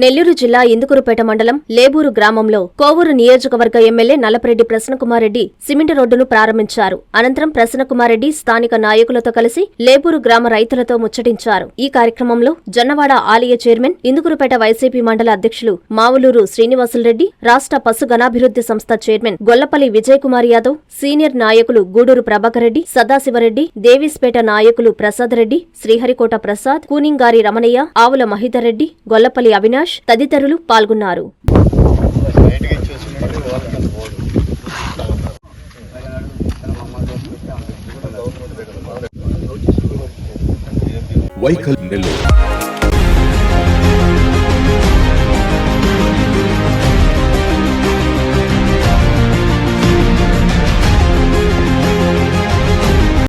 నెల్లూరు జిల్లా ఇందుకురుపేట మండలం లేబూరు గ్రామంలో కోవూరు నియోజకవర్గ ఎమ్మెల్యే నల్లపరెడ్డి ప్రసన్నకుమారెడ్డి సిమెంట్ రోడ్డును ప్రారంభించారు. అనంతరం ప్రసన్నకుమారెడ్డి స్థానిక నాయకులతో కలిసి లేబూరు గ్రామ రైతులతో ముచ్చటించారు. ఈ కార్యక్రమంలో జొన్నవాడ ఆలయ చైర్మన్ ఇందుకురుపేట వైసీపీ మండల అధ్యక్షులు మావులూరు శ్రీనివాసులరెడ్డి రాష్ట్ర పశు గణాభివృద్ధి సంస్థ చైర్మన్ గొల్లపల్లి విజయ్ కుమార్ యాదవ్ సీనియర్ నాయకులు గూడూరు ప్రభాకర్ రెడ్డి సదాశివరెడ్డి దేవీస్పేట నాయకులు ప్రసాద్ రెడ్డి శ్రీహరికోట ప్రసాద్ కూనింగారి రమణయ్య ఆవుల మహిదర్ రెడ్డి గొల్లపల్లి అవినాష్ తదితరులు పాల్గొన్నారు. వైకల్ నెల్లూరు.